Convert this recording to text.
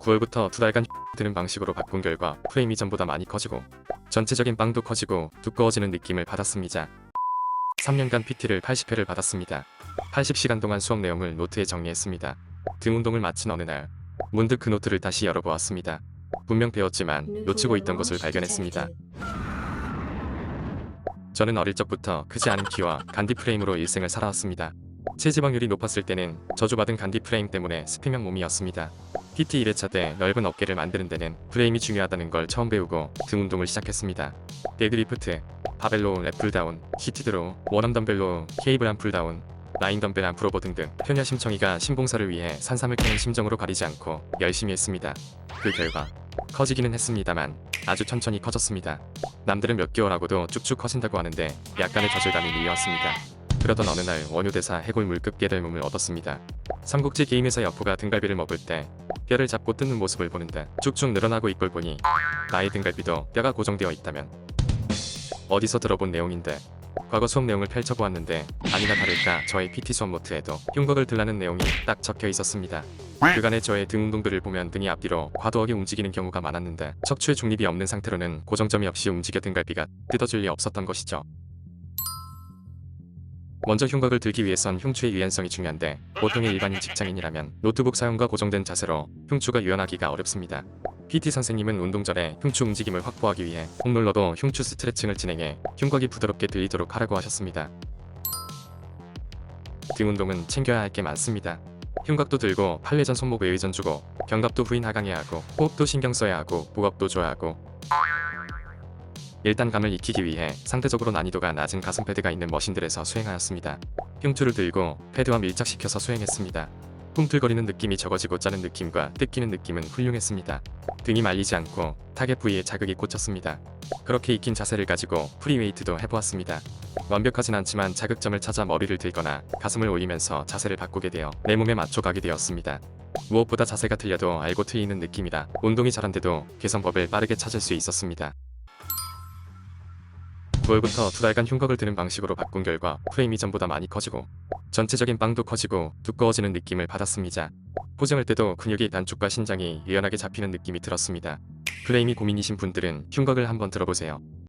9월부터 두 달간 드는 방식으로 바꾼 결과 프레임이 전보다 많이 커지고 전체적인 빵도 커지고 두꺼워지는 느낌을 받았습니다. 3년간 PT를 80회를 받았습니다. 80시간 동안 수업 내용을 노트에 정리했습니다. 등 운동을 마친 어느 날 문득 그 노트를 다시 열어보았습니다. 분명 배웠지만 놓치고 있던 것을 발견했습니다. 저는 어릴 적부터 크지 않은 키와 간디 프레임으로 일생을 살아왔습니다. 체지방률이 높았을 때는 저주받은 간디 프레임 때문에 스피면 몸이었습니다. PT 1회차 때 넓은 어깨를 만드는 데는 프레임이 중요하다는 걸 처음 배우고 등 운동을 시작했습니다. 데드리프트, 바벨로 랩풀다운, 히트드로, 원암 덤벨로 케이블 안 풀다운, 라인 덤벨 안 프로보 등등 효녀 심청이가 신봉사를 위해 산삼을 캐는 심정으로 가리지 않고 열심히 했습니다. 그 결과 커지기는 했습니다만 아주 천천히 커졌습니다. 남들은 몇 개월 하고도 쭉쭉 커진다고 하는데 약간의 저질감이 밀려왔습니다. 그러던 어느 날 원효대사 해골 물급 깨달 몸을 얻었습니다. 삼국지 게임에서 여포가 등갈비를 먹을 때 뼈를 잡고 뜯는 모습을 보는데 쭉쭉 늘어나고 있걸 보니 나의 등갈비도 뼈가 고정되어 있다면 어디서 들어본 내용인데 과거 수업 내용을 펼쳐보았는데 아니나 다를까 저의 PT 수업 노트에도 흉곽을 들라는 내용이 딱 적혀 있었습니다. 그간의 저의 등 운동들을 보면 등이 앞뒤로 과도하게 움직이는 경우가 많았는데 척추의 중립이 없는 상태로는 고정점이 없이 움직여 등갈비가 뜯어질 리 없었던 것이죠. 먼저 흉곽을 들기 위해선 흉추의 유연성이 중요한데 보통의 일반인 직장인이라면 노트북 사용과 고정된 자세로 흉추가 유연하기가 어렵습니다. PT 선생님은 운동 전에 흉추 움직임을 확보하기 위해 홈롤러도 흉추 스트레칭을 진행해 흉곽이 부드럽게 들리도록 하라고 하셨습니다. 등 운동은 챙겨야 할 게 많습니다. 흉곽도 들고 팔레전 손목 외회전 주고 견갑도 후인 하강해야 하고 호흡도 신경 써야 하고 복압도 줘야 하고 일단 감을 익히기 위해 상대적으로 난이도가 낮은 가슴 패드가 있는 머신들에서 수행하였습니다. 흉추를 들고 패드와 밀착시켜서 수행했습니다. 꿈틀거리는 느낌이 적어지고 짜는 느낌과 뜯기는 느낌은 훌륭했습니다. 등이 말리지 않고 타겟 부위에 자극이 꽂혔습니다. 그렇게 익힌 자세를 가지고 프리웨이트도 해보았습니다. 완벽하진 않지만 자극점을 찾아 머리를 들거나 가슴을 올리면서 자세를 바꾸게 되어 내 몸에 맞춰 가게 되었습니다. 무엇보다 자세가 틀려도 알고 틀리는 느낌이라 운동이 잘안돼도 개선법을 빠르게 찾을 수 있었습니다. 9월부터 두 달간 흉곽을 드는 방식으로 바꾼 결과 프레임이 전보다 많이 커지고 전체적인 빵도 커지고 두꺼워지는 느낌을 받았습니다. 포징할 때도 근육이 단축과 신장이 유연하게 잡히는 느낌이 들었습니다. 프레임이 고민이신 분들은 흉곽을 한번 들어보세요.